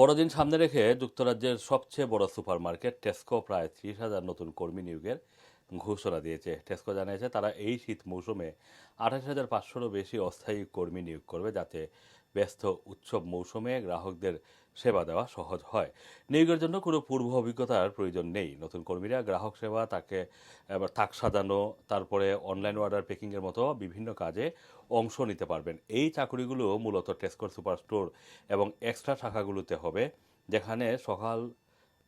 বড়দিন সামনে রেখে যুক্তরাজ্যের সবচেয়ে বড় সুপারমার্কেট টেস্কো প্রায় ত্রিশ হাজার নতুন কর্মী নিয়োগের ঘোষণা দিয়েছে। টেস্কো জানিয়েছে, তারা এই শীত মৌসুমে আঠাশ হাজার পাঁচশোরও বেশি অস্থায়ী কর্মী নিয়োগ করবে যাতে ব্যস্ত উৎসব মৌসুমে গ্রাহকদের সেবা দেওয়া সহজ হয়। নিয়োগের জন্য কোনো পূর্ব অভিজ্ঞতার প্রয়োজন নেই। নতুন কর্মীরা গ্রাহক সেবা, তাকে এবার তাক সাজানো, তারপরে অনলাইন অর্ডার পেকিংয়ের মতো বিভিন্ন কাজে অংশ নিতে পারবেন। এই চাকরিগুলো মূলত টেস্কোর সুপার স্টোর এবং এক্সট্রা শাখাগুলোতে হবে, যেখানে সকাল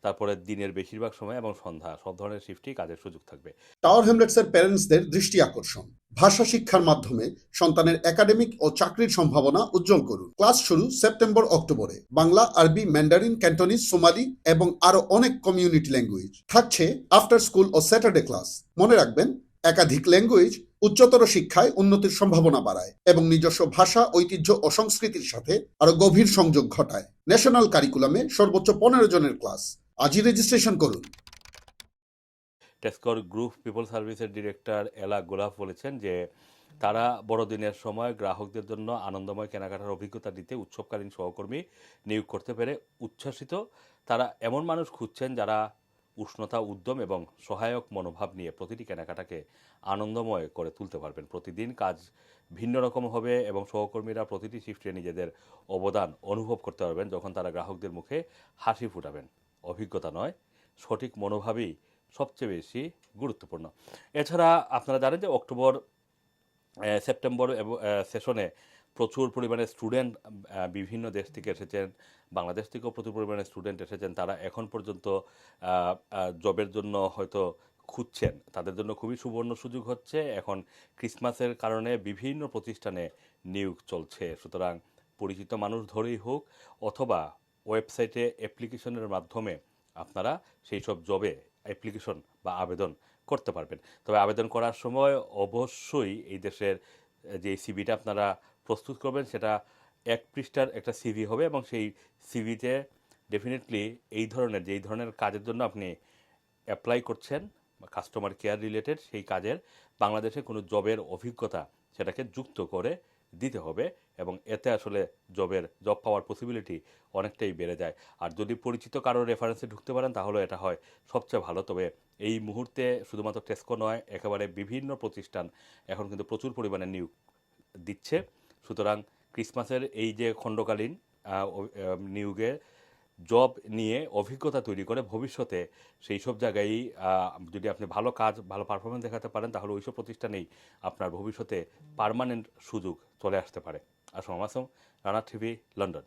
তারপরে দিনের বেশিরভাগ সময় এবং সন্ধ্যা। সব ধরনের শিফটই কাজের সুযোগ থাকবে। টাওয়ার হ্যামলেটসের প্যারেন্টসদের দৃষ্টি আকর্ষণ। ভাষা শিক্ষার মাধ্যমে সন্তানের একাডেমিক ও চাকরির সম্ভাবনা উজ্জ্বল করুন। ক্লাস শুরু সেপ্টেম্বর, অক্টোবরে। বাংলা, আরবি, ম্যান্ডারিন ক্যান্টনিজ সোমালি এবং আরও অনেক কমিউনিটি ল্যাঙ্গুয়েজ থাকছে আফটার স্কুল ও স্যাটারডে ক্লাস মনে রাখবেন, একাধিক ল্যাঙ্গুয়েজ উচ্চতর শিক্ষায় উন্নতির সম্ভাবনা বাড়ায় এবং নিজস্ব ভাষা, ঐতিহ্য ও সংস্কৃতির সাথে আরও গভীর সংযোগ ঘটায়। ন্যাশনাল কারিকুলামে সর্বোচ্চ পনেরো জনের ক্লাস আজই রেজিস্ট্রেশন করুন। টেস্কর গ্রুপ পিপল সার্ভিসের ডিরেক্টর এলা গোলাপ বলেছেন যে, তারা বড়দিনের সময় গ্রাহকদের জন্য আনন্দময় কেনাকাটার অভিজ্ঞতা দিতে উৎসবকালীন সহকর্মী নিয়োগ করতে পেরে উচ্ছ্বাসিত। তারা এমন মানুষ খুঁজছেন যারা উষ্ণতা, উদ্যম এবং সহায়ক মনোভাব নিয়ে প্রতিটি কেনাকাটাকে আনন্দময় করে তুলতে পারবেন। প্রতিদিন কাজ ভিন্ন রকম হবে এবং সহকর্মীরা প্রতিটি শিফটে নিজেদের অবদান অনুভব করতে পারবেন, যখন তারা গ্রাহকদের মুখে হাসি ফুটাবেন। অভিজ্ঞতা নয়, সঠিক মনোভাবই সবচেয়ে বেশি গুরুত্বপূর্ণ। এছাড়া আপনারা জানেন যে অক্টোবর সেপ্টেম্বর এবং সেশনে প্রচুর পরিমাণে স্টুডেন্ট বিভিন্ন দেশ থেকে এসেছেন, বাংলাদেশ থেকেও প্রচুর পরিমাণে স্টুডেন্ট এসেছেন, তারা এখন পর্যন্ত জবের জন্য হয়তো খুঁজছেন। তাদের জন্য খুবই সুবর্ণ সুযোগ হচ্ছে। এখন ক্রিসমাসের কারণে বিভিন্ন প্রতিষ্ঠানে নিয়োগ চলছে। সুতরাং পরিচিত মানুষ ধরেই হোক অথবা ওয়েবসাইটে অ্যাপ্লিকেশনের মাধ্যমে আপনারা সেই সব জবে অ্যাপ্লিকেশন বা আবেদন করতে পারবেন। তবে আবেদন করার সময় অবশ্যই এই দেশের যে সিভিটা আপনারা প্রস্তুত করবেন সেটা এক পৃষ্ঠার একটা সিভি হবে এবং সেই সিভিতে ডেফিনেটলি এই ধরনের, যেই ধরনের কাজের জন্য আপনি অ্যাপ্লাই করছেন কাস্টমার কেয়ার রিলেটেড সেই কাজের, বাংলাদেশে কোনো জবের অভিজ্ঞতা সেটাকে যুক্ত করে দিতে হবে এবং এতে আসলে জবের জব পাওয়ার পসিবিলিটি অনেকটাই বেড়ে যায়। আর যদি পরিচিত কারও রেফারেন্সে ঢুকতে পারেন, তাহলে এটা হয় সবচেয়ে ভালো। তবে এই মুহূর্তে শুধুমাত্র টেস্কো নয়, একেবারে বিভিন্ন প্রতিষ্ঠান এখন কিন্তু প্রচুর পরিমাণে নিয়োগ দিচ্ছে। সুতরাং ক্রিসমাসের এই যে খণ্ডকালীন নিয়োগে জব নিয়ে অভিজ্ঞতা তৈরি করে ভবিষ্যতে সেই সব জায়গায় যদি আপনি ভালো কাজ, ভালো পারফরমেন্স দেখাতে পারেন, তাহলে ওইসব প্রতিষ্ঠানেই আপনার ভবিষ্যতে পারমানেন্ট সুযোগ চলে আসতে পারে। Assam Assam Rana TV, London.